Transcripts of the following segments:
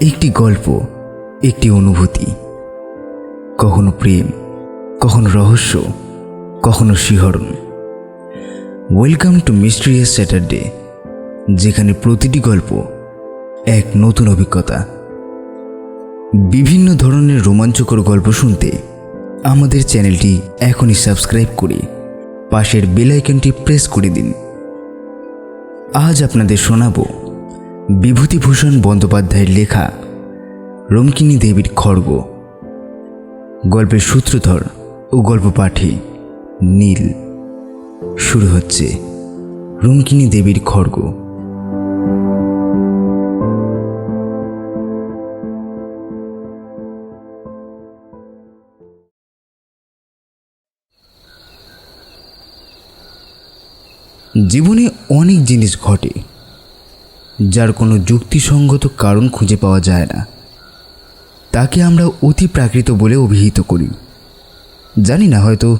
একটি গল্প, একটি অনুভূতি। কখনো প্রেম, কখনো রহস্য, কখনো শিহরণ। ওয়েলকাম টু মিস্ট্রিয়াস স্যাটারডে যেখানে প্রতিটি গল্প এক নতুন অভিজ্ঞতা। বিভিন্ন ধরনের রোমাঞ্চকর গল্প শুনতে আমাদের চ্যানেলটি এখনই সাবস্ক্রাইব করে পাশের বেল আইকনটি প্রেস করে দিন। আজ আপনাদের শোনাব বিভূতিভূষণ বন্দ্যোপাধ্যায়ের লেখা রমকিনী দেবীর খড়গ। গল্পের সূত্রধর ও গল্প পাঠে নীল। শুরু হচ্ছে রঙ্কিনী দেবীর খড়গ। জীবনে অনেক জিনিস ঘটে। যার কোনো যুক্তিসঙ্গত কারণ খুঁজে পাওয়া যায় না। তাকে আমরা অতি প্রাকৃত বলে অভিহিত করি। জানি না, হয়তো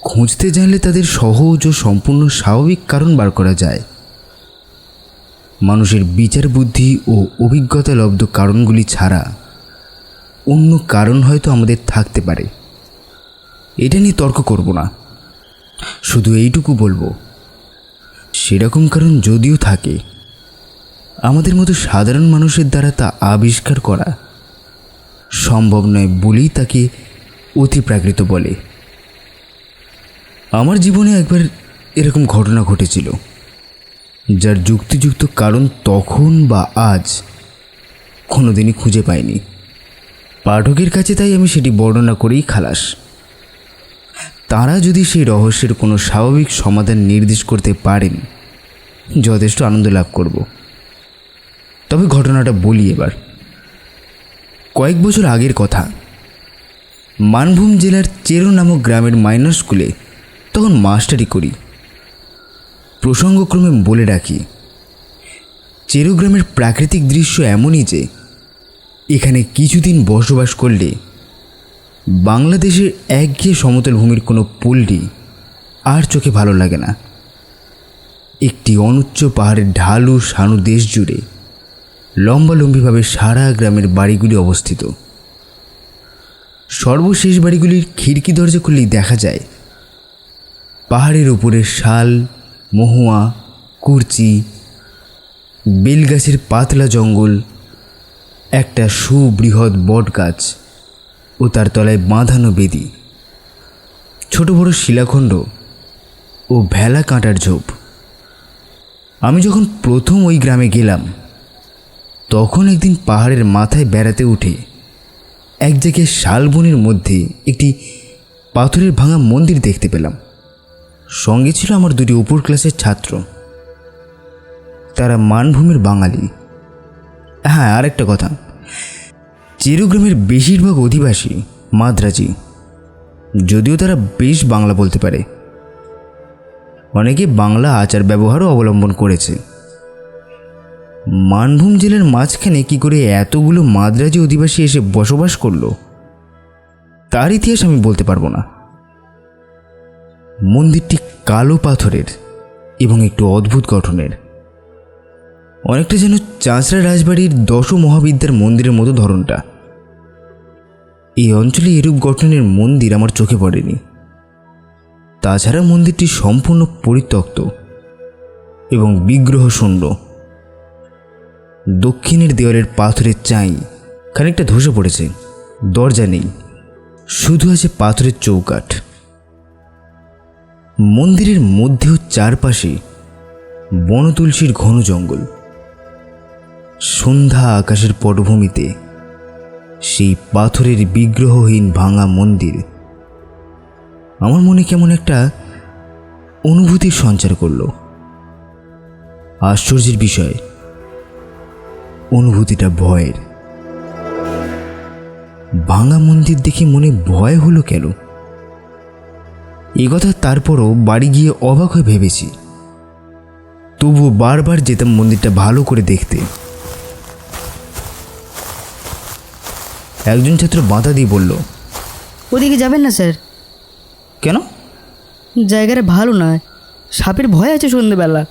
খুঁজতে জানলে তাদের সহজ ও সম্পূর্ণ স্বাভাবিক কারণ বার করা যায়। মানুষের বিচার বুদ্ধি ও অভিজ্ঞতা লব্ধ কারণগুলি ছাড়া অন্য কারণ হয়তো আমাদের থাকতে পারে। এটা নিয়ে তর্ক করব না। শুধু এইটুকু বলব, সেরকম কারণ যদিও থাকে আমাদের মতো সাধারণ মানুষের দ্বারা তা আবিষ্কার করা সম্ভব নয় বলেই তাকে অতি প্রাকৃত বলে। আমার জীবনে একবার এরকম ঘটনা ঘটেছিল, যার যুক্তিযুক্ত কারণ তখন বা আজ কোনোদিনই খুঁজে পাইনি। পাঠকের কাছে তাই আমি সেটি বর্ণনা করেই খালাস। তারা যদি সেই রহস্যের কোনো স্বাভাবিক সমাধান নির্দেশ করতে পারেন, যথেষ্ট আনন্দ লাভ করব। তবে ঘটনাটা বলি এবার। কয়েক বছর আগের কথা, মানভূম জেলার চেরো নামক গ্রামের মাইনর স্কুলে তখন মাস্টারি করি। প্রসঙ্গক্রমে বলে রাখি, চেরো গ্রামের প্রাকৃতিক দৃশ্য এমনই যে, এখানে কিছুদিন বসবাস করলে বাংলাদেশের একঘেয়ে সমতল ভূমির কোনো পল্লী আর চোখে ভালো লাগে না। একটি অনুচ্চ পাহাড়ের ঢালু সানু দেশ জুড়ে লম্বালম্বিভাবে সারা গ্রামের বাড়িগুলি অবস্থিত। সর্বশেষ বাড়িগুলির খিড়কি দরজা খুললেই দেখা যায়, পাহাড়ের উপরে শাল, মহুয়া, কুরচি, বেলগাছের পাতলা জঙ্গল, একটা সুবৃহৎ বট গাছ ও তার তলায় বাঁধানো বেদি, ছোট বড় শিলাখণ্ড ও ভেলা কাঁটার ঝোপ। আমি যখন প্রথম ওই গ্রামে গেলাম তখন একদিন পাহাড়ের মাথায় বেড়াতে উঠে এক জায়গায় শালবনের মধ্যে একটি পাথরের ভাঙা মন্দির দেখতে পেলাম। সঙ্গে ছিল আমার দুটি উপর ক্লাসের ছাত্র। তারা মানভূমির বাঙালি। হ্যাঁ আরেকটা কথা। চিরগ্রামের বেশিরভাগ অধিবাসী মাদ্রাজি, যদিও তারা বেশ বাংলা বলতে পারে। অনেকে বাংলা আচার ব্যবহারও অবলম্বন করেছে। মানভূম জেলার মাঝখানে কি করে এতগুলো মাদ্রাজি অধিবাসী এসে বসবাস করল? তার ইতিহাস আমি বলতে পারব না। মন্দিরটি কালো পাথরের এবং একটু অদ্ভুত গঠনের। অনেকটা যেন চাঁচড়া রাজবাড়ির দশ মহাবিদ্যার মন্দিরের মতো ধরনটা। এই অঞ্চলে এরূপ গঠনের মন্দির আমার চোখে পড়েনি। তাছাড়া মন্দিরটি সম্পূর্ণ পরিত্যক্ত এবং বিগ্রহ শূন্য। দক্ষিণের দেওয়ালের পাথরের চাই খানিকটা ধসে পড়েছে। দরজা নেই। শুধু আছে পাথরের চৌকাঠ। মন্দিরের মধ্যেও চারপাশে বনতুলসীর ঘন জঙ্গল। সন্ধ্যা আকাশের পটভূমিতে সেই পাথরের বিগ্রহহীন ভাঙা মন্দির আমার মনে কেমন একটা অনুভূতির সঞ্চার করল। আশ্চর্যের বিষয় অনুভূতিটা ভয়ের। ভাঙা মন্দির দেখে মনে ভয় হলো কেন? এ কথা তারপরও বাড়ি গিয়ে অবাক হয়ে ভেবেছি। তবুও বারবার যেতাম মন্দিরটা ভালো করে দেখতে। একজন ছাত্র বাধা দিয়ে বলল ওদিকে যাবেন না স্যার। কেন? জায়গাটা ভালো নয়। সাপের ভয় আছে সন্ধেবেলা।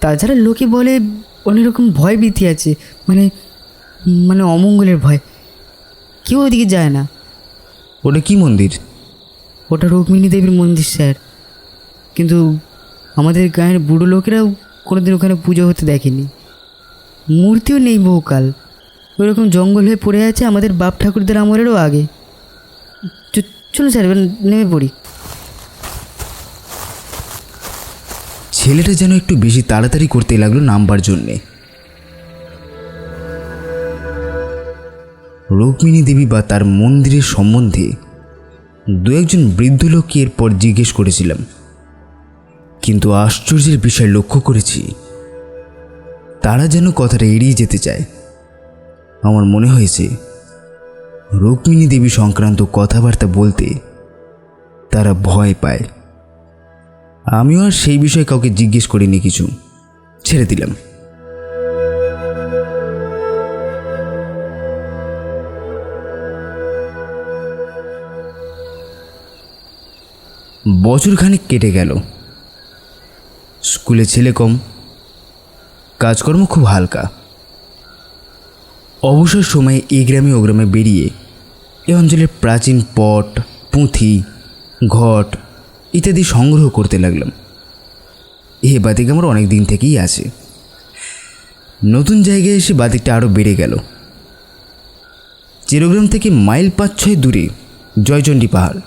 তাছাড়া লোকে বলে অনেক রকম ভয় ভীতি আছে মানে মানে অমঙ্গলের ভয়। কেউ ওদিকে যায় না। ওটা কি মন্দির? ওটা রুক্মিণী দেবীর মন্দির স্যার। কিন্তু আমাদের গায়ের বুড়ো লোকেরাও কোনোদিন ওখানে পুজো হতে দেখেনি। মূর্তিও নেই বহুকাল। ওইরকম জঙ্গল হয়ে পড়ে আছে আমাদের বাপ ঠাকুরদের আমলেরও আগে। চলুন স্যার নেমে পড়ি। ছেলেটা যেন একটু বেশি তাড়াতাড়ি করতে লাগল নামবার জন্যে। রুক্মিণী দেবী বা তার মন্দিরের সম্বন্ধে দু একজন বৃদ্ধ লোককে এরপর জিজ্ঞেস করেছিলাম। কিন্তু আশ্চর্যের বিষয় লক্ষ্য করেছি, তারা যেন কথাটা এড়িয়ে যেতে চায়। আমার মনে হয়েছে, রুক্মিণী দেবী সংক্রান্ত কথাবার্তা বলতে তারা ভয় পায়। আমিও আর সেই বিষয়ে কাউকে জিজ্ঞেস করিনি কিছু। ছেড়ে দিলাম। বছরখানেক কেটে গেল। স্কুলে ছেলে কম, কাজকর্ম খুব হালকা। অবসর সময়ে এই গ্রামে ও গ্রামে বেরিয়ে এ অঞ্চলের প্রাচীন পট, পুঁথি, ঘট ইত্যাদি সংগ্রহ করতে লাগলাম। এ বাতিক আমার অনেক দিন থেকেই আছে। নতুন জায়গায় এসে বাতিকটা আরও বেড়ে গেল। চিরগ্রাম থেকে মাইল পাঁচ ছয় দূরে জয়চণ্ডী পাহাড়।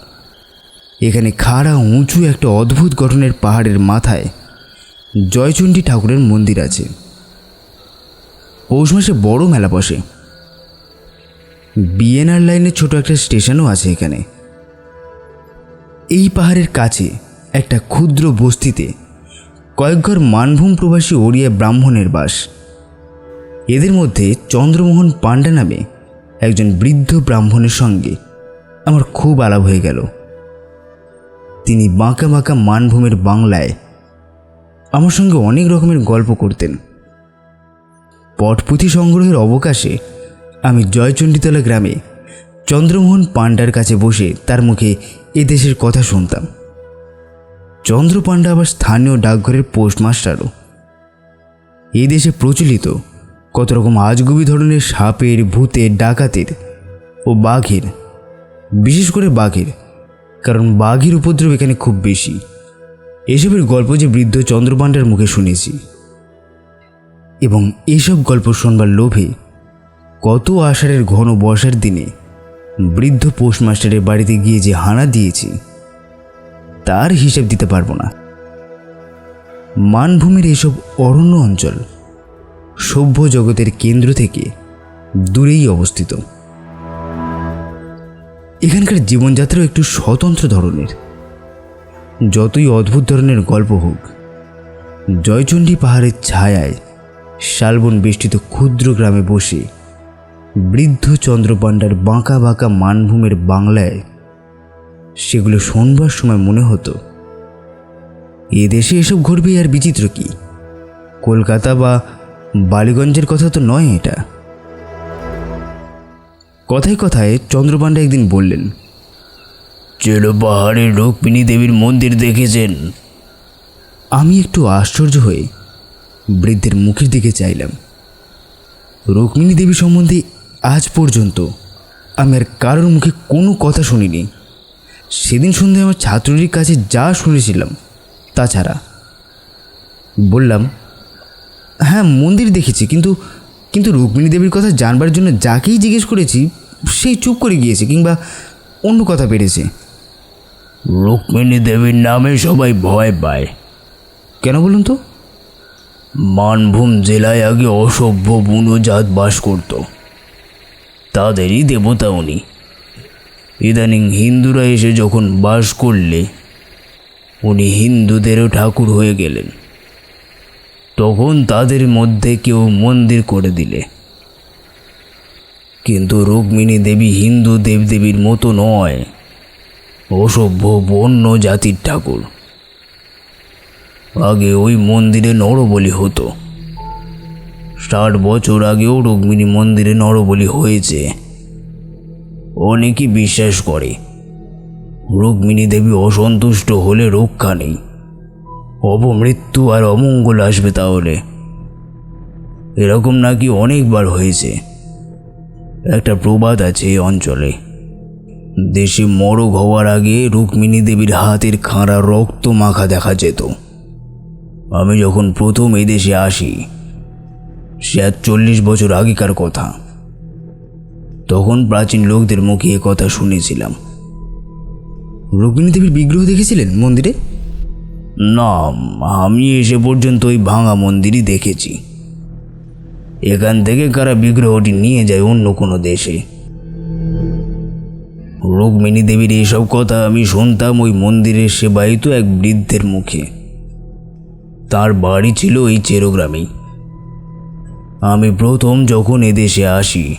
এখানে খাড়া উঁচু একটা অদ্ভুত গঠনের পাহাড়ের মাথায় জয়চণ্ডী ঠাকুরের মন্দির আছে। পৌষ মাসে বড় মেলা বসে। বিএনআর লাইনের ছোট একটা স্টেশনও আছে এখানে। এই পাহাড়ের কাছে একটা ক্ষুদ্র বস্তিতে কয়েকঘর মানভূম প্রবাসী ওড়িয়া ব্রাহ্মণের বাস। এদের মধ্যে চন্দ্রমোহন পাণ্ডা নামে একজন বৃদ্ধ ব্রাহ্মণের সঙ্গে আমার খুব আলাপ হয়ে গেল। তিনি বাঁকা বাঁকা মানভূমের বাংলায় আমার সঙ্গে অনেক রকমের গল্প করতেন। পটপুঁথি সংগ্রহের অবকাশে আমি জয়চণ্ডীতলা গ্রামে চন্দ্রমোহন পাণ্ডার কাছে বসে তার মুখে এ দেশের কথা শুনতাম। চন্দ্র পাণ্ডা আবার স্থানীয় ডাকঘরের পোস্টমাস্টারও। এই দেশে প্রচলিত কত রকম আজগুবি ধরনের সাপের, ভূতের, ডাকাতের ও বাঘের, বিশেষ করে বাঘের, কারণ বাঘের উপদ্রব এখানে খুব বেশি। এসবের গল্প যে বৃদ্ধ চন্দ্রপাণ্ডার মুখে শুনেছি। এবং এইসব গল্প শোনবার লোভে কত আষাঢ়ের ঘন বর্ষার দিনে বৃদ্ধ পোস্টমাস্টারের বাড়িতে গিয়ে যে হানা দিয়েছি, তার হিসেব দিতে পারব না। মানভূমির এসব অরণ্য অঞ্চল সভ্য জগতের কেন্দ্র থেকে দূরেই অবস্থিত। এখানকার জীবনযাত্রাও একটু স্বতন্ত্র ধরনের। যতই অদ্ভুত ধরনের গল্প হোক, জয়চণ্ডী পাহাড়ের ছায়ায় শালবন বেষ্টিত ক্ষুদ্র গ্রামে বসে বৃদ্ধ চন্দ্রপাণ্ডার বাঁকা বাঁকা মানভূমের বাংলায় সেগুলো শোনবার সময় মনে হতো এ দেশে এসব ঘটবে আর বিচিত্র কি? কলকাতা বা বালিগঞ্জের কথা তো নয় এটা। কথায় কথায় চন্দ্রপাণ্ডা একদিন বললেন চেলো পাহাড়ের রুক্মিণী দেবীর মন্দির দেখেছেন? আমি একটু আশ্চর্য হয়ে বৃদ্ধের মুখের দিকে চাইলাম রুক্মিণী দেবী সম্বন্ধে আজ পর্যন্ত আমি আর কারোর মুখে কোনো কথা শুনিনি। সেদিন সন্ধ্যায় আমার ছাত্রীর কাছে যা শুনেছিলাম তাছাড়া বললাম হ্যাঁ মন্দির দেখেছি কিন্তু কিন্তু রুক্মিণী দেবীর কথা জানবার জন্য যাকেই জিজ্ঞেস করেছি সেই চুপ করে গিয়েছে কিংবা অন্য কথা পেরেছে। রুক্মিণী দেবীর নামে সবাই ভয় পায়। কেন বলুন তো? মানভূম জেলায় আগে অসভ্য বুনো জাত বাস করত। তাদেরই দেবতা উনি। ইদানিং হিন্দুরা এসে যখন বাস করলে, উনি হিন্দুদেরও ঠাকুর হয়ে গেলেন। তখন তাদের মধ্যে কেউ মন্দির করে দিলে। কিন্তু রুক্মিণী দেবী হিন্দু দেবদেবীর মতো নয়, অসভ্য বন্য জাতির ঠাকুর। আগে ওই মন্দিরে নরবলি হতো। ষাট বছর আগেও রুক্মিণী মন্দিরে নরবলি হয়েছে। অনেকেই বিশ্বাস করে। রুক্মিণী দেবী অসন্তুষ্ট হলে রক্ষা নেই। অপমৃত্যু আর অমঙ্গল আসবে তাহলে। এরকম নাকি অনেকবার হয়েছে। একটা প্রবাদ আছে এই অঞ্চলে। দেশে মরগ হওয়ার আগে রুক্মিণী দেবীর হাতের খাঁড়া রক্ত মাখা দেখা যেত। আমি যখন প্রথম এই দেশে আসি সে আর চল্লিশ বছর আগেকার কথা তখন প্রাচীন লোকদের মুখে এ কথা শুনেছিলাম রুক্মিণী দেবীর বিগ্রহ দেখেছিলেন মন্দিরে না আমি এসে পর্যন্ত ওই ভাঙা মন্দিরই দেখেছি এখান থেকে কারা বিগ্রহটি নিয়ে যায় অন্য কোনো দেশে রুক্মিণী দেবীর এইসব কথা আমি শুনতাম ওই মন্দিরের সেবায়িত এক বৃদ্ধের মুখে তার বাড়ি ছিল এই চেরোগ্রামেই আমি প্রথম যখন এদেশে আসি,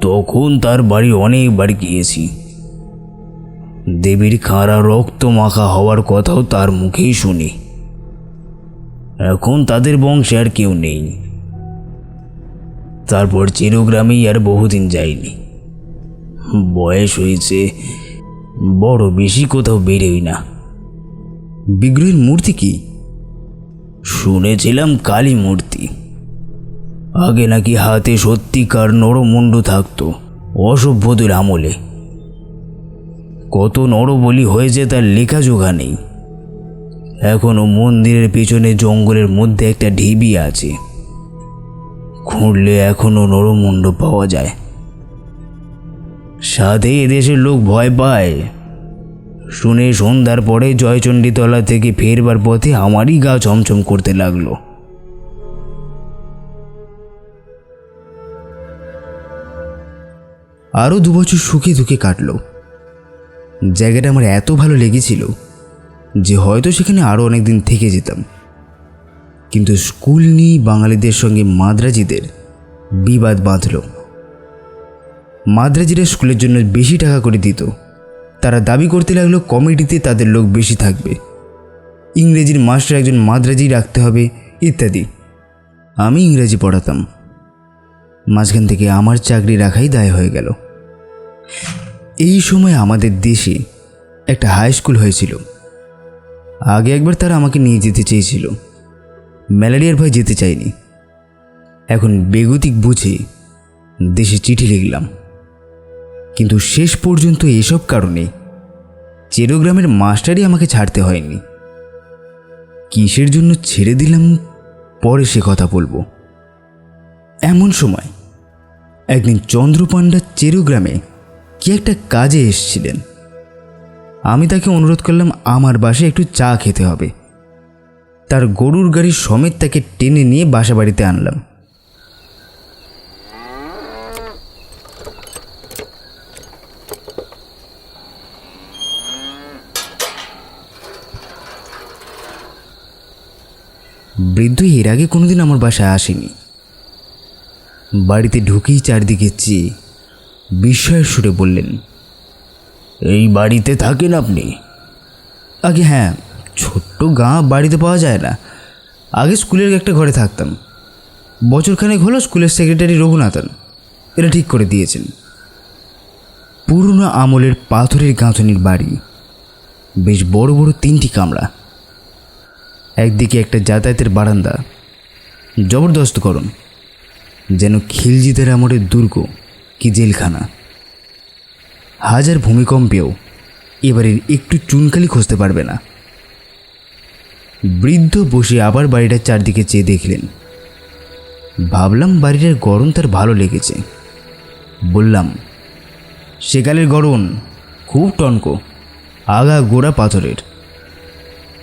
তখন তার বাড়ি অনেকবার গিয়েছি। দেবীর খাঁড়া রক্ত মাখা হওয়ার কথাও তার মুখেই শুনি। এখন তাদের বংশে আর কেউ নেই। তারপর চিরগ্রামেই আর বহুদিন যায়নি বয়স হয়েছে, বড় বেশি কোথাও বেরোই না। বিগ্রহের মূর্তি কি? শুনেছিলাম কালী মূর্তি। আগে নাকি হাতে সত্যিকার নরমুণ্ড থাকতো, অসভ্যদের আমলে। কত নরবলি হয়েছে তার লেখা জোগা নেই। এখনও মন্দিরের পিছনে জঙ্গলের মধ্যে একটা ঢিবি আছে। খুঁড়লে এখনও নরমুণ্ড পাওয়া যায়। সাথে এদেশের লোক ভয় পায়। শুনে সন্ধ্যার পরে জয়চণ্ডীতলা থেকে ফেরবার পথে আমারই গা চমচম করতে লাগল। আরও দু বছর সুখে দুঃখে কাটল। জায়গাটা আমার এত ভালো লেগেছিল যে হয়তো সেখানে আরও অনেক দিন থেকে যেতাম। কিন্তু স্কুল নিয়ে বাঙালিদের সঙ্গে মাদ্রাজিদের বিবাদ বাঁধল। মাদ্রাজিরা স্কুলের জন্য বেশি টাকা করে দিত। তারা দাবি করতে লাগল কমিটিতে তাদের লোক বেশি থাকবে। ইংরেজির মাস্টার একজন মাদ্রাজি রাখতে হবে, ইত্যাদি। আমি ইংরেজি পড়াতাম। মাঝখান থেকে আমার চাকরি রাখাই দায় হয়ে গেল। এই সময় আমাদের দেশে একটা হাই স্কুল হয়েছিল। আগে একবার তারা আমাকে নিয়ে যেতে চেয়েছিল। ম্যালেরিয়ার ভয় যেতে চাইনি। এখন বেগতিক বুঝে দেশে চিঠি লিখলাম। কিন্তু শেষ পর্যন্ত এসব কারণে চেরোগ্রামের মাস্টারই আমাকে ছাড়তে হয়নি। কিসের জন্য ছেড়ে দিলাম পরে সে কথা বলব। এমন সময় একদিন চন্দ্রপাণ্ডা চেরুগ্রামে কি একটা কাজে এসেছিলেন? আমি তাকে অনুরোধ করলাম আমার বাসায় একটু চা খেতে হবে। তার গরুর গাড়ি সমেত তাকে টেনে নিয়ে বাসা বাড়িতে আনলাম। বৃদ্ধ এর আগে কোনোদিন আমার বাসায় আসেনি। বাড়িতে ঢুকেই চারদিকে চেয়ে বিস্ময়ের সুরে বললেন, এই বাড়িতে থাকেন আপনি? আগে হ্যাঁ ছোট্ট গাঁ বাড়িতে পাওয়া যায় না। আগে স্কুলের একটা ঘরে থাকতাম। বছরখানেক হলো স্কুলের সেক্রেটারি রঘুনাথন। এরা ঠিক করে দিয়েছেন। পুরনো আমলের পাথরের গাঁথনির বাড়ি। বেশ বড় বড় তিনটি কামরা। একদিকে একটা যাতায়াতের বারান্দা। জবরদস্ত করুন। যেন খিলজিদের আমলের দুর্গ। কি জেলখানা? হাজার ভূমিকম্পেও এবারের একটু চুনকালি খুঁজতে পারবে না। বৃদ্ধ বসে আবার বাড়িটার চারদিকে চেয়ে দেখলেন। ভাবলাম বাড়িটার গরম তার ভালো লেগেছে। বললাম সেকালের গরম খুব টনকো, আগা গোড়া পাথরের।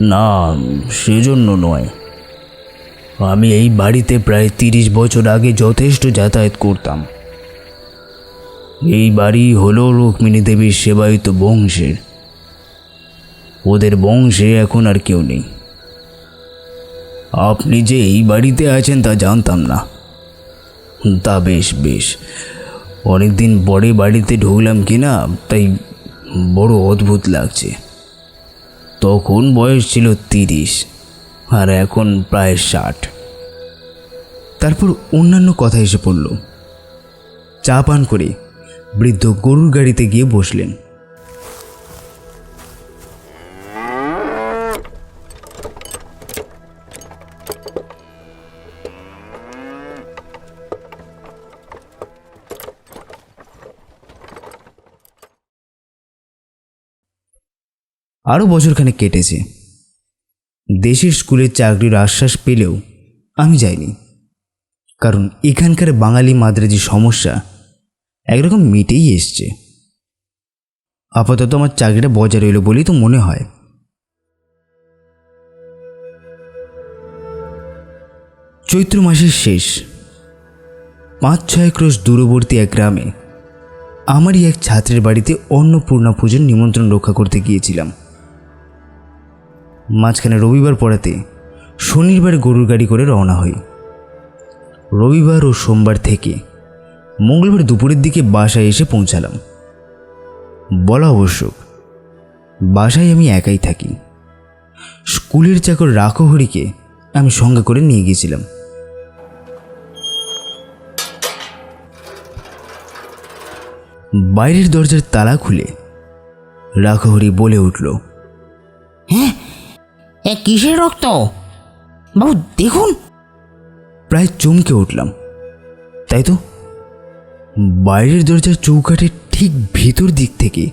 না, সেজন্য নয়। আমি এই বাড়িতে প্রায় তিরিশ বছর আগে যথেষ্ট যাতায়াত করতাম। এই বাড়ি হলো রুক্মিণী দেবীর সেবায়িত বংশের। ওদের বংশে এখন আর কেউ নেই। আপনি যে এই বাড়িতে আছেন তা জানতাম না। তা বেশ বেশ। অনেকদিন পরে বাড়িতে ঢুকলাম কি না তাই বড় অদ্ভুত লাগছে। তখন বয়স ছিল তিরিশ, আর এখন প্রায় ষাট। তারপর অন্যান্য কথা এসে পড়ল। চা পান করে বৃদ্ধ গরুর গাড়িতে গিয়ে বসলেন। আরও বছরখানে কেটেছে। দেশের স্কুলে চাকরির আশ্বাস পেলেও আমি যাইনি। কারণ এখানকার বাঙালি মাদ্রাজি সমস্যা একরকম মিটেই এসছে। আপাতত আমার চাকরিটা বজায় রইল বলেই তো মনে হয়। চৈত্র মাসের শেষ। পাঁচ ছয় ক্রোশ দূরবর্তী এক গ্রামে আমারই এক ছাত্রের বাড়িতে অন্নপূর্ণা পুজোর নিমন্ত্রণ রক্ষা করতে গিয়েছিলাম। মাঝখানে রবিবার পড়াতে শনিবার গরুর গাড়ি করে রওনা হই। রবিবার ও সোমবার থেকে মঙ্গলবার দুপুরের দিকে বাসায় এসে পৌঁছালাম। বলা আবশ্যক বাসায় আমি একাই থাকি। স্কুলের চাকর রাখহরিকে আমি সঙ্গে করে নিয়ে গিয়েছিলাম। বাইরের দরজার তালা খুলে রাখহরি বলে উঠল হ্যাঁ? এ কিসের রক্ত? বাবু দেখুন। প্রায় চমকে উঠলাম। তাই তো? বাইরের দরজার চৌকাঠের ঠিক ভিতর দিক থেকে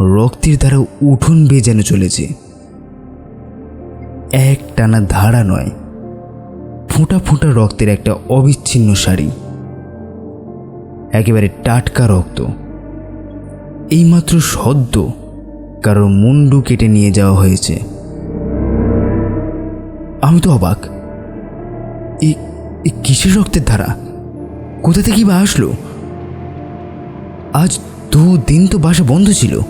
রক্তের দ্বারা উঠোন বেজানো চলেছে। এক টানা ধারা নয়, ফোঁটা ফোঁটা রক্তের একটা অবিচ্ছিন্ন শাড়ি একেবারে টাটকা রক্ত। এইমাত্র সদ্য কারোর মুন্ডু কেটে নিয়ে যাওয়া হয়েছে। আমি তো অবাক। এ কিসের রক্তের ধারা কোথা থেকে বা আসলো? আজ দু দিন তো বাসা বন্ধ ছিল।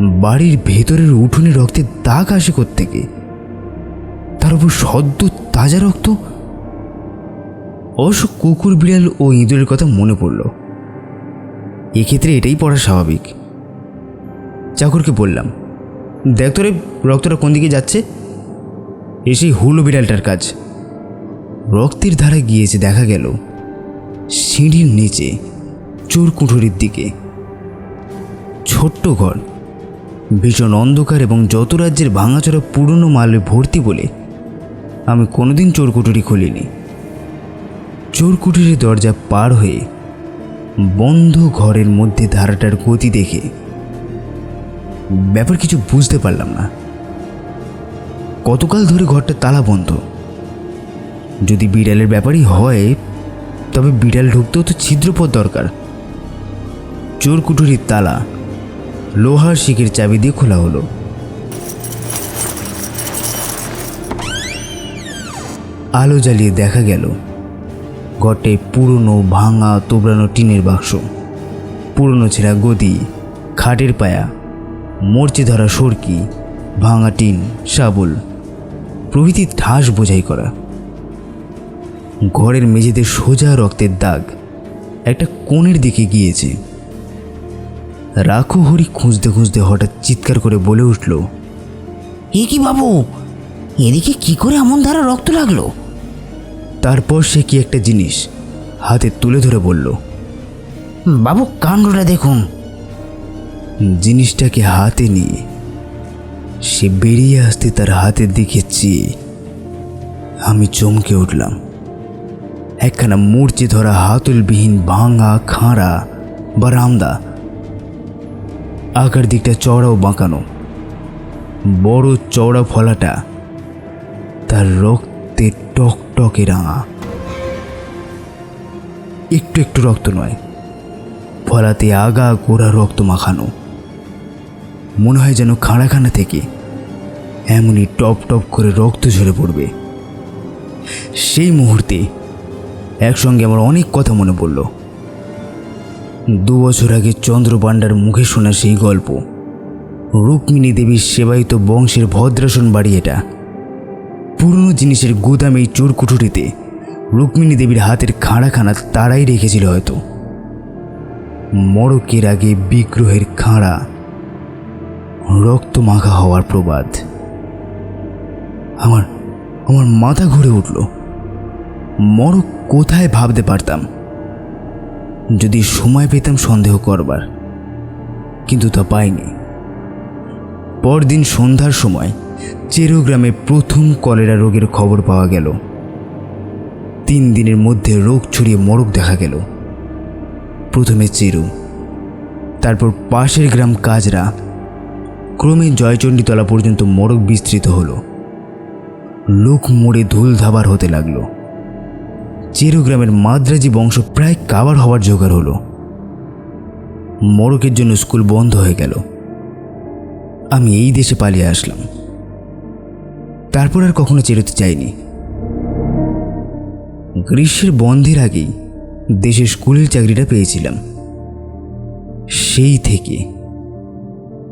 বাড়ির ভেতরের উঠোনে রক্তের দাগ আসে থেকে তার উপর সদ্য তাজা রক্ত? অবশ্য কুকুর, বিড়াল ও ইঁদুরের কথা মনে পড়ল। এক্ষেত্রে এটাই পড়া স্বাভাবিক। চাকরকে বললাম, দেখ তোরে রক্তটা কোন দিকে যাচ্ছে? এসেই হুলো বিড়ালটার কাজ রক্তের ধারা গিয়েছে, দেখা গেল। সিঁড়ির নিচে চোর কুঠুরির দিকে। ছোট্ট ঘর। ভীষণ অন্ধকার এবং যত রাজ্যের ভাঙাচোরা পুরনো মালে ভর্তি বলে আমি কোনোদিন চোর কুঠুরি খুলিনি। চোর কুঠুরির দরজা পার হয়ে বন্ধ ঘরের মধ্যে ধারাটার গতি দেখে ব্যাপার কিছু বুঝতে পারলাম না। কতকাল ধরে ঘরটা তালা বন্ধ। যদি বিড়ালের ব্যাপারই হয় তবে বিড়াল ঢুকতেও তো ছিদ্রপথ দরকার। চোর কুঠুরির তালা লোহার শিকের চাবি দিয়ে খোলা হলো। আলো জ্বালিয়ে দেখা গেল ঘরটায় পুরনো, ভাঙা, তোবড়ানো টিনের বাক্স। পুরনো ছেঁড়া গদি, খাটের পায়া, মরচে ধরা সরকি, ভাঙা টিন, শাবল, প্রভৃতি ঠাস বোঝাই করা। ঘরের মেঝেতে সোজা রক্তের দাগ। একটা কোণের দিকে গিয়েছে। রাখো হরি খুঁজতে খুঁজতে হঠাৎ চিৎকার করে বলে উঠল, এ কি বাবু? এদিকে কি করে এমন ধারা রক্ত লাগল? তারপর সে কি একটা জিনিস হাতে তুলে ধরে বলল, বাবু, কাণ্ডটা দেখুন। জিনিসটাকে হাতে নিয়ে সে বেরিয়ে আসতে তার হাতের দিকে চেয়ে আমি চমকে উঠলাম। একখানা মূর্চে ধরা হাতলবিহীন ভাঙা খাঁড়া বা রামদা। আকার দিকটা চড়া ও বাঁকানো। বড় চওড়া ফলাটা তার রক্তে টকটকে রাঙা। একটু একটু রক্ত নয়, ফলাতে আগা গোড়া রক্ত মাখানো। মনে হয় যেন খাঁড়াখানা থেকে এমনই টপ টপ করে রক্ত ঝরে পড়বে। সেই মুহূর্তে একসঙ্গে আমার অনেক কথা মনে পড়ল। দু বছর আগে চন্দ্রপাণ্ডার মুখে শোনা সেই গল্প। রুক্মিণী দেবীর সেবায়িত বংশের ভদ্রাসন বাড়ি এটা। পুরনো জিনিসের গুদাম এই চোর কুঠুরিতে রুক্মিণী দেবীর হাতের খাঁড়াখানা তারাই রেখেছিল হয়তো। মরকের আগে বিগ্রহের খাঁড়া, রক্ত মাখা হওয়ার প্রবাদ। আমার আমার মাথা ঘুরে উঠল। মরক কোথায় ভাবতে পারতাম। যদি সময় পেতাম সন্দেহ করবার, কিন্তু তা পাইনি। পরদিন সন্ধ্যার সময় চেরু গ্রামে প্রথম কলেরা রোগের খবর পাওয়া গেল। তিন দিনের মধ্যে রোগ ছড়িয়ে মরক দেখা গেল। প্রথমে চেরু, তারপর পাশের গ্রাম কাজরা। ক্রমে জয়চণ্ডীতলা পর্যন্ত মোড়ক বিস্তৃত হলো। লোক মোড়ে ধুল ধাবার হতে লাগল। চেরু গ্রামের মাদ্রাজি বংশ প্রায় কাবার হওয়ার জোগাড় হলো। মোড়কের জন্য স্কুল বন্ধ হয়ে গেল। আমি এই দেশে পালিয়ে আসলাম। তারপর আর কখনো চেরোতে চাইনি গ্রীষ্মের বন্ধের আগেই দেশের স্কুলের চাকরিটা পেয়েছিলাম। সেই থেকে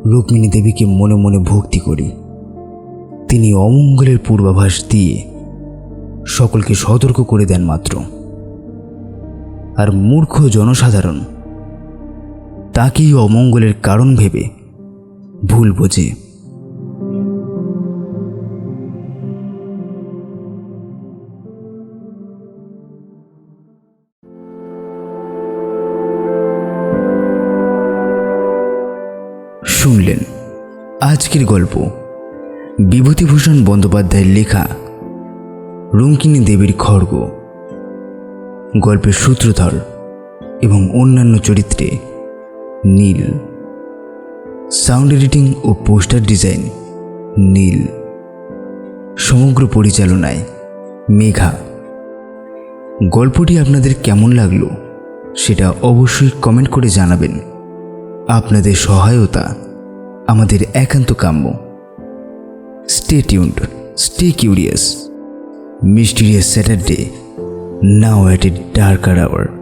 রুক্মিণী দেবীকে মনে মনে ভক্তি করি। তিনি অমঙ্গলের পূর্বাভাস দিয়ে সকলকে সতর্ক করে দেন মাত্র। আর মূর্খ জনসাধারণ, তাকেই অমঙ্গলের কারণ ভেবে ভুল বোঝে। শুনলেন, আজকের গল্প বিভূতিভূষণ বন্দ্যোপাধ্যায়ের লেখা রুঙ্কিনী দেবীর খড়গ, গল্পের সূত্রধর এবং অন্যান্য চরিত্রে নীল। সাউন্ড এডিটিং ও পোস্টার ডিজাইন নীল। সমগ্র পরিচালনায় মেঘা। গল্পটি আপনাদের কেমন লাগল সেটা অবশ্যই কমেন্ট করে জানাবেন। আপনাদের সহায়তা আমাদের একান্ত কাম্য। Stay tuned stay curious mysterious Saturday now at a darker hour